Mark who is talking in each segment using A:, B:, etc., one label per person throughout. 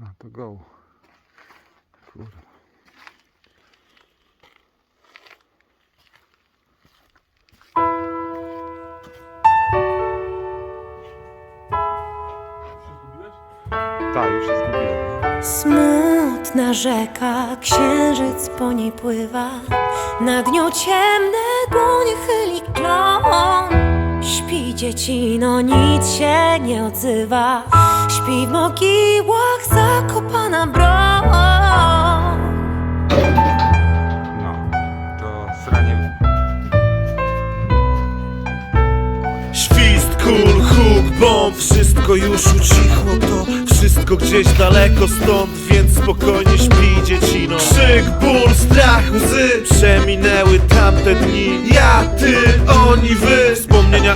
A: No to go. Kurwa. Tak, już się zgubiłem.
B: Smutna rzeka, księżyc po niej pływa Na dniu ciemne dłonie chyli klon Śpi dziecino, nic się nie odzywa. Śpi w mogiłach zakopana broń.
A: No, to sranie.
C: Świst, kul, huk, bomb Wszystko już ucichło to Wszystko gdzieś daleko stąd Więc spokojnie śpi dziecino. Krzyk, ból, strach, łzy Przeminęły tamte dni. Ja, ty, oni, wy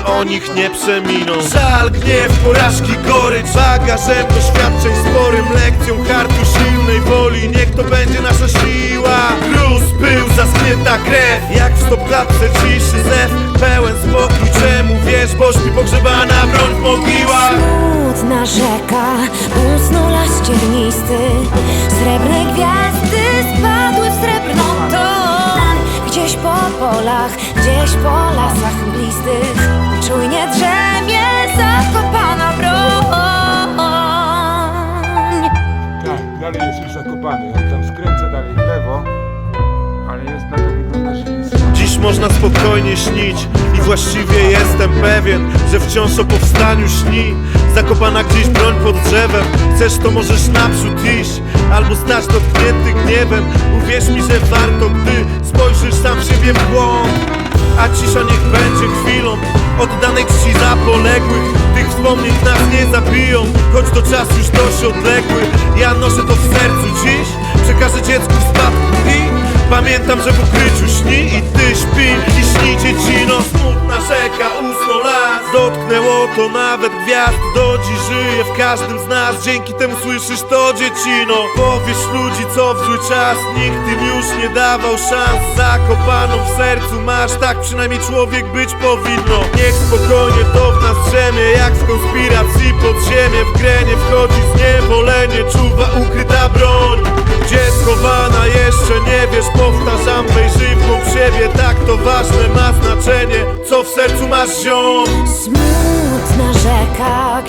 C: Wspomnienia o nich nie przeminą. Żal, gniew, porażki, gorycz Bagażem doświadczeń sporym Lekcją hartu silnej woli. Niech to będzie nasza siła. Gruz, pył, zaschnięta krew Jak w stopklatce ciszy zew. Pełen spokój, czemu wiesz Bo śpi pogrzebana broń w mogiłach.
B: Smutna rzeka, usnął las ciernisty Srebrne gwiazdy polach, gdzieś po lasach mglistych Czujnie drzemie zakopana broń
A: Tak, dalej jest już zakopany. Jak tam skręcę dalej w lewo, ale jest na to wygląda, że.
C: Dziś można spokojnie śnić I właściwie jestem pewien Że wciąż o powstaniu śni Zakopana gdzieś broń pod drzewem Chcesz to możesz naprzód iść Albo stać dotknięty gniewem. Uwierz mi, że warto gdy Spojrzysz sam w siebie w głąb. A cisza niech będzie chwilą Oddanej czci za poległych Tych wspomnień nas nie zabiją Choć to czas już dość odległy. Ja noszę to w sercu dziś Przekażę dziecku w spadku i Pamiętam, że w ukryciu śni i ty śpi I śni dziecino, smutna rzeka, Dotknęło to nawet gwiazd, do dziś żyje w każdym z nas. Dzięki temu słyszysz to dziecino. Powiesz ludzi, co w zły czas. Nikt im już nie dawał szans. Zakopaną w sercu masz, tak przynajmniej człowiek być powinno. Niech spokojnie to w nas drzemie Jak w konspiracji pod ziemię. W grę nie wchodzi zniewolenie Czuwa ukryta broń. Gdzie schowana jeszcze nie wiesz? Powtarzam, wejrzyj w głąb siebie Tak to ważne ma
B: Smutna rzeka,